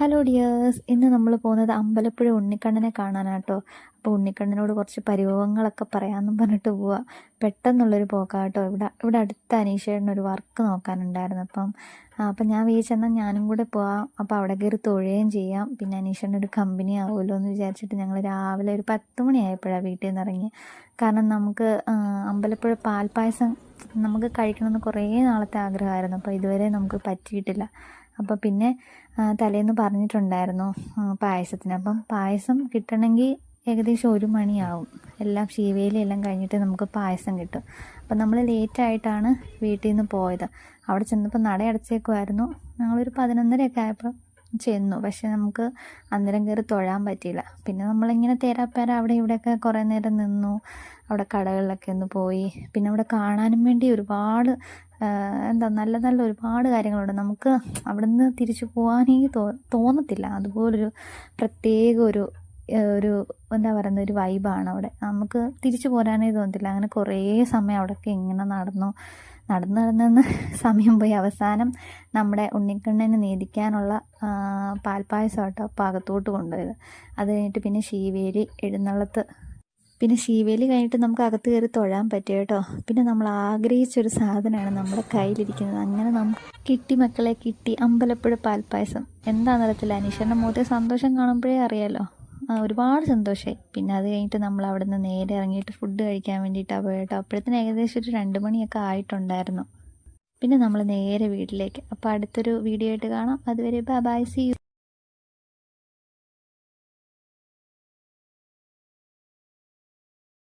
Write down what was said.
Hello dears ഇന്ന് നമ്മൾ പോകുന്നത് അമ്പലപ്പുഴ ഉണ്ണിക്കണ്ണനെ കാണാനാട്ടോ. അപ്പോൾ ഉണ്ണിക്കണ്ണനോട് കുറച്ച് പരിഭവങ്ങളൊക്കെ പറയാമെന്നും പറഞ്ഞിട്ട് പോവാ. പെട്ടെന്നുള്ളൊരു പോക്കാട്ടോ. ഇവിടെ ഇവിടെ അടുത്ത അനീഷേട്ടൻ ഒരു വർക്ക് നോക്കാനുണ്ടായിരുന്നു അപ്പം. അപ്പം ഞാൻ വിചാരിച്ചെന്നാൽ ഞാനും കൂടെ പോവാം. അപ്പോൾ അവിടെ കയറി തൊഴുകയും ചെയ്യാം. പിന്നെ അനീഷേട്ടൻ ഒരു കമ്പനി ആവുമല്ലോ എന്ന് വിചാരിച്ചിട്ട് ഞങ്ങൾ രാവിലെ ഒരു പത്ത് മണിയായപ്പോഴാണ് വീട്ടിൽ നിന്ന് ഇറങ്ങി കാരണം നമുക്ക് അമ്പലപ്പുഴ പാൽപ്പായസം നമുക്ക് കഴിക്കണമെന്ന് കുറേ നാളത്തെ ആഗ്രഹമായിരുന്നു. അപ്പോൾ ഇതുവരെ നമുക്ക് പറ്റിയിട്ടില്ല. അപ്പോൾ പിന്നെ തലേന്ന് പറഞ്ഞിട്ടുണ്ടായിരുന്നു പായസത്തിന്. അപ്പം പായസം കിട്ടണമെങ്കിൽ ഏകദേശം ഒരു മണിയാവും. എല്ലാം ശീവേലി എല്ലാം കഴിഞ്ഞിട്ട് നമുക്ക് പായസം കിട്ടും. അപ്പം നമ്മൾ ലേറ്റായിട്ടാണ് വീട്ടിൽ നിന്ന് പോയത്. അവിടെ ചെന്നപ്പോൾ നട അടച്ചേക്കുമായിരുന്നു ഞങ്ങളൊരു പതിനൊന്നരയൊക്കെ ആയപ്പോൾ ചെന്നു. പക്ഷെ നമുക്ക് അന്നേരം കയറി തൊഴാൻ പറ്റിയില്ല. പിന്നെ നമ്മളിങ്ങനെ തേരാപ്പേര അവിടെ ഇവിടെയൊക്കെ കുറേ നേരം നിന്നു. അവിടെ കടകളിലൊക്കെ ഒന്ന് പോയി. പിന്നെ അവിടെ കാണാനും വേണ്ടി ഒരുപാട് എന്താ നല്ല നല്ല ഒരുപാട് കാര്യങ്ങളുണ്ട്. നമുക്ക് അവിടുന്ന് തിരിച്ചു പോകാനേ തോ തോന്നത്തില്ല. അതുപോലൊരു പ്രത്യേക ഒരു ഒരു എന്താ പറയുന്ന ഒരു വൈബാണ് അവിടെ. നമുക്ക് തിരിച്ചു പോരാനേ തോന്നത്തില്ല. അങ്ങനെ കുറേ സമയം അവിടെയൊക്കെ ഇങ്ങനെ നടന്നു. നടന്ന് നടന്നെന്ന് സമയം പോയി. അവസാനം നമ്മുടെ ഉണ്ണിക്കണ്ണന് നീതിക്കാനുള്ള ആ, പാൽപ്പായസം പാകത്തോട്ട് കൊണ്ടുപോയത്. അത് കഴിഞ്ഞിട്ട് പിന്നെ ശീവേലി എഴുന്നള്ളത്ത്. പിന്നെ ശീവേലി കഴിഞ്ഞിട്ട് നമുക്ക് അകത്ത് കയറി തൊഴാൻ പറ്റും കേട്ടോ. പിന്നെ നമ്മൾ ആഗ്രഹിച്ചൊരു സാധനമാണ് നമ്മുടെ കയ്യിലിരിക്കുന്നത്. അങ്ങനെ നമുക്ക് കിട്ടി മക്കളെ കിട്ടി അമ്പലപ്പുഴ പാൽപ്പായസം. എന്താണെന്നറിയത്തില്ല. അനീഷറിന്റെ മുഖത്തെ സന്തോഷം കാണുമ്പോഴേ അറിയാലോ. ഒരുപാട് സന്തോഷമായി പിന്നെ അത് കഴിഞ്ഞിട്ട് നമ്മൾ അവിടെ നിന്ന് നേരെ ഇറങ്ങിയിട്ട് ഫുഡ് കഴിക്കാൻ വേണ്ടിയിട്ടാണ് കേട്ടോ അപ്പോഴത്തേന് ഏകദേശം ഒരു രണ്ട് മണിയൊക്കെ ആയിട്ടുണ്ടായിരുന്നു. പിന്നെ നമ്മൾ നേരെ വീട്ടിലേക്ക്. അപ്പോൾ അടുത്തൊരു വീഡിയോ ആയിട്ട് കാണാം. അതുവരെ ബൈ സി യു